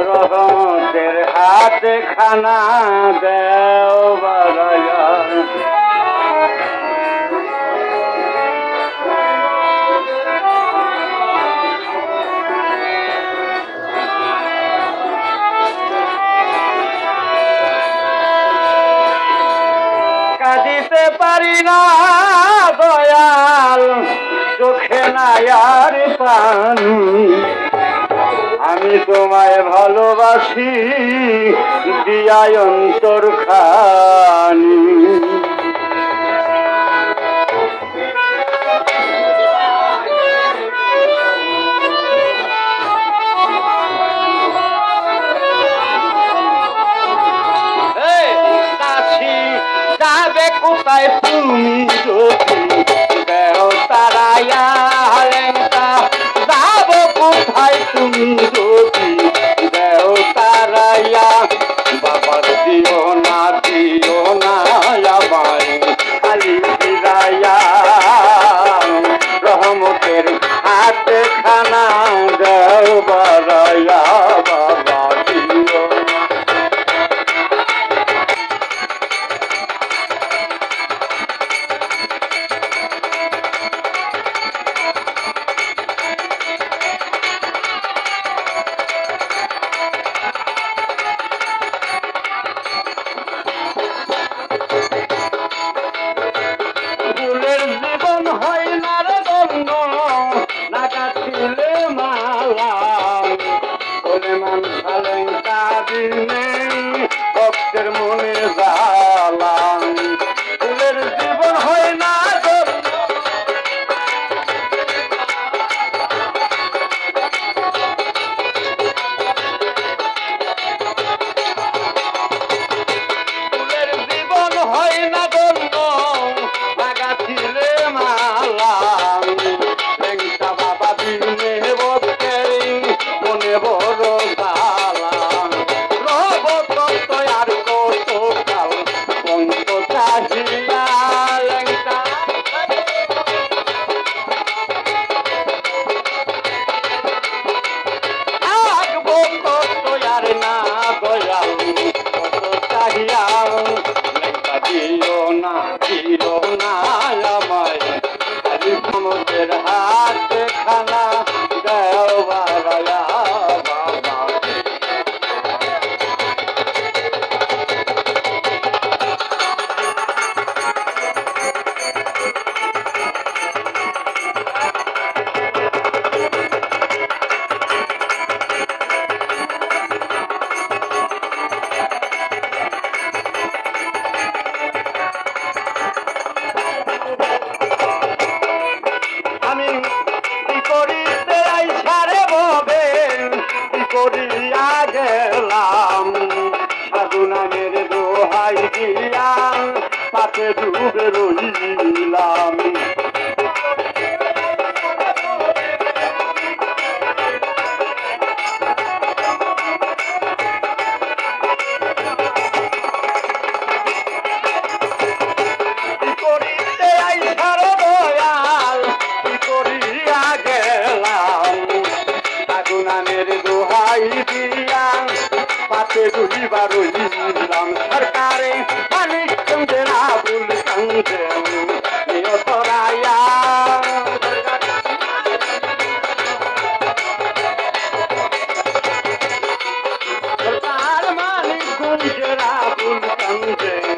রহমতের হাত খানা দেও কাঁদিতে পারি না। মায়ার পানি। আমি তোমায় ভালোবাসি দিয়ায়ন্তর খানি। কোথায় তুমি? যদি দেবো গিয়া পাশে ডুবে রইলাম। के रूही बारो राम सरकारे मालिक समझना भूल समझे यो तोराया सरकार मालिक गुजरा भूल समझे